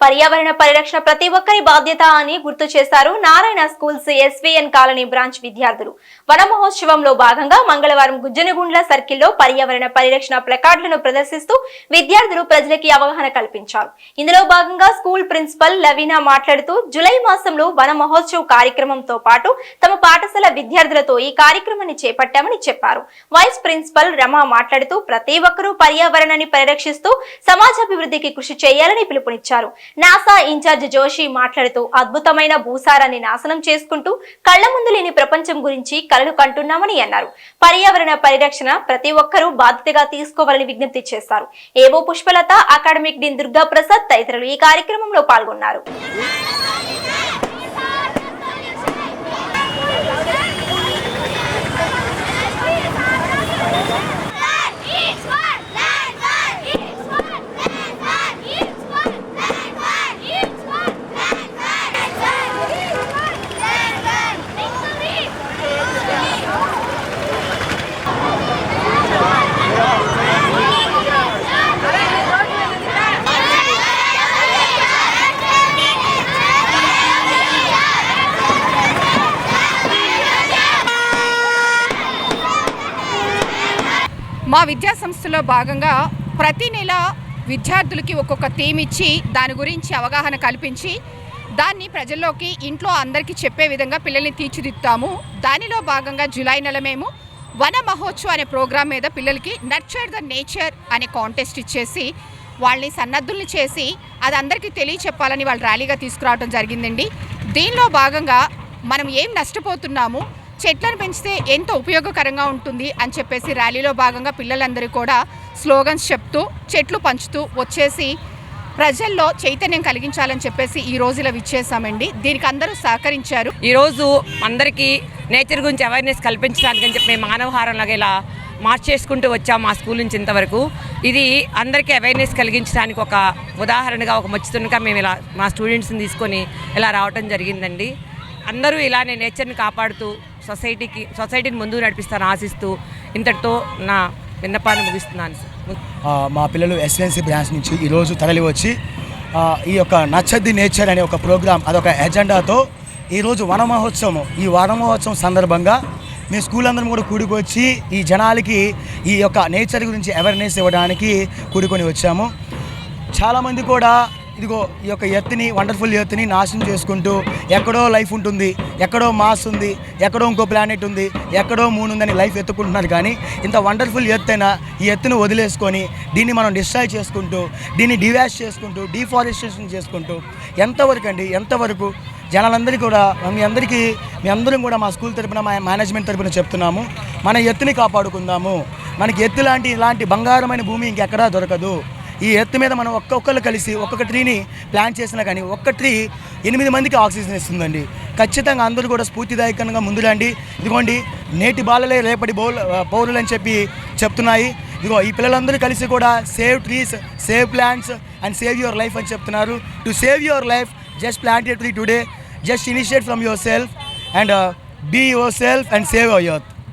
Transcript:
పర్యావరణ పరిరక్షణ ప్రతి ఒక్కరి బాధ్యత అని గుర్తు చేశారు Narayana schools SVN colony branch విద్యార్థులు. వన మహోత్సవంలో భాగంగా మంగళవారం గుజ్జనగుండ్ల సర్కిల్లో పర్యావరణ పరిరక్షణ ప్లకార్డులను ప్రదర్శిస్తూ విద్యార్థులు ప్రజలకి అవగాహన కల్పించారు. ఇందులో భాగంగా స్కూల్ ప్రిన్సిపల్ లవీనా మాట్లాడుతూ జులై మాసంలో వన మహోత్సవ్ కార్యక్రమంతో పాటు తమ పాఠశాల విద్యార్థులతో ఈ కార్యక్రమాన్ని చేపట్టామని చెప్పారు. వైస్ ప్రిన్సిపల్ రమ మాట్లాడుతూ ప్రతి ఒక్కరూ పర్యావరణాన్ని పరిరక్షిస్తూ సమాజాభివృద్ధికి కృషి చేయాలని పిలుపునిచ్చారు. నాసా ఇన్ఛార్జ్ జోషి మాట్లాడుతూ అద్భుతమైన భూసారాన్ని నాశనం చేసుకుంటూ కళ్ళ ముందు లేని ప్రపంచం గురించి కలలు కంటున్నామని అన్నారు. పర్యావరణ పరిరక్షణ ప్రతి ఒక్కరూ బాధ్యతగా తీసుకోవాలని విజ్ఞప్తి చేశారు. AO Pushpalatha academic dean Durga Prasad తదితరులు ఈ కార్యక్రమంలో పాల్గొన్నారు. మా విద్యా సంస్థలో భాగంగా ప్రతి నెల విద్యార్థులకి ఒక్కొక్క థీమ్ ఇచ్చి దాని గురించి అవగాహన కల్పించి దాన్ని ప్రజల్లోకి ఇంట్లో అందరికీ చెప్పే విధంగా పిల్లల్ని తీర్చిదిద్దుతాము దానిలో భాగంగా జూలై నెల మేము వన మహోత్సవ్ అనే ప్రోగ్రాం మీద పిల్లలకి నర్చర్ ద నేచర్ అనే కాంటెస్ట్ ఇచ్చేసి వాళ్ళని సన్నద్ధుల్ని చేసి అది అందరికీ తెలియచెప్పాలని వాళ్ళు ర్యాలీగా తీసుకురావడం జరిగిందండి. దీనిలో భాగంగా మనం ఏం నష్టపోతున్నాము చెట్లను పెంచితే ఎంత ఉపయోగకరంగా ఉంటుంది అని చెప్పేసి ర్యాలీలో భాగంగా పిల్లలందరూ కూడా స్లోగన్స్ చెప్తూ చెట్లు పంచుతూ వచ్చేసి ప్రజల్లో చైతన్యం కలిగించాలని చెప్పేసి ఈ రోజు ఇలా విచ్చేసామండి దీనికి అందరూ సహకరించారు. ఈరోజు అందరికీ నేచర్ గురించి అవేర్నెస్ కల్పించడానికి అని చెప్పి మేము మానవహారంలాగా ఇలా మార్చ్ చేసుకుంటూ వచ్చాం మా స్కూల్ నుంచి ఇంతవరకు. ఇది అందరికీ అవేర్నెస్ కలిగించడానికి ఒక ఉదాహరణగా ఒక మచ్చుతున్నగా మేము ఇలా మా స్టూడెంట్స్ని తీసుకొని ఇలా రావటం జరిగిందండి. అందరూ ఇలానే నేచర్ని కాపాడుతూ సొసైటీకి సొసైటీని ముందు నడిపిస్తారని ఆశిస్తూ ఇంతటితో నా విన్నపాన్ని ముగిస్తున్నాను సార్. మా పిల్లలు ఎస్ఎన్సీ బ్రాంచ్ నుంచి ఈరోజు తరలి వచ్చి ఈ యొక్క నచ్చద్ది నేచర్ అనే ఒక ప్రోగ్రాం అదొక ఎజెండాతో ఈరోజు వన మహోత్సవం ఈ వన మహోత్సవం సందర్భంగా మీ స్కూల్ అందరం కూడా కూడుకొచ్చి ఈ జనాలకి ఈ యొక్క నేచర్ గురించి అవేర్నెస్ ఇవ్వడానికి కూడుకొని వచ్చాము. చాలామంది కూడా ఇదిగో ఈ యొక్క ఎత్తుని వండర్ఫుల్ ఎత్తుని నాశనం చేసుకుంటూ ఎక్కడో లైఫ్ ఉంటుంది ఎక్కడో మాస్ ఉంది ఎక్కడో ఇంకో ప్లానెట్ ఉంది ఎక్కడో మూన్ ఉందని లైఫ్ ఎత్తుకుంటున్నారు కానీ ఇంత వండర్ఫుల్ ఎత్తు అయినా ఈ ఎత్తును వదిలేసుకొని దీన్ని మనం డిస్ట్రాయ్ చేసుకుంటూ దీన్ని డివాష్ చేసుకుంటూ డిఫారెస్టేషన్ చేసుకుంటూ ఎంతవరకు అండి ఎంతవరకు? జనాలందరికీ కూడా మీ అందరికీ మీ అందరం కూడా మా స్కూల్ తరపున మా మేనేజ్మెంట్ తరపున చెప్తున్నాము మన ఎత్తుని కాపాడుకుందాము. మనకి ఎత్తు లాంటి ఇలాంటి బంగారమైన భూమి ఇంకెక్కడా దొరకదు. ఈ ఎత్తు మీద మనం ఒక్కొక్కరు కలిసి ఒక్కొక్క ట్రీని ప్లాన్ చేసినా కానీ ఒక్క ట్రీ ఎనిమిది మందికి ఆక్సిజన్ ఇస్తుందండి. ఖచ్చితంగా అందరూ కూడా స్ఫూర్తిదాయకంగా ముందు రండి ఇదిగోండి నేటి బాలలే రేపటి బౌల్ పౌరులు అని చెప్పి చెప్తున్నాయి. ఇదిగో ఈ పిల్లలందరూ కలిసి కూడా save trees save plants and save your life అని చెప్తున్నారు. To save your life just plant tree today just initiate from yourself and be yourself and save your youth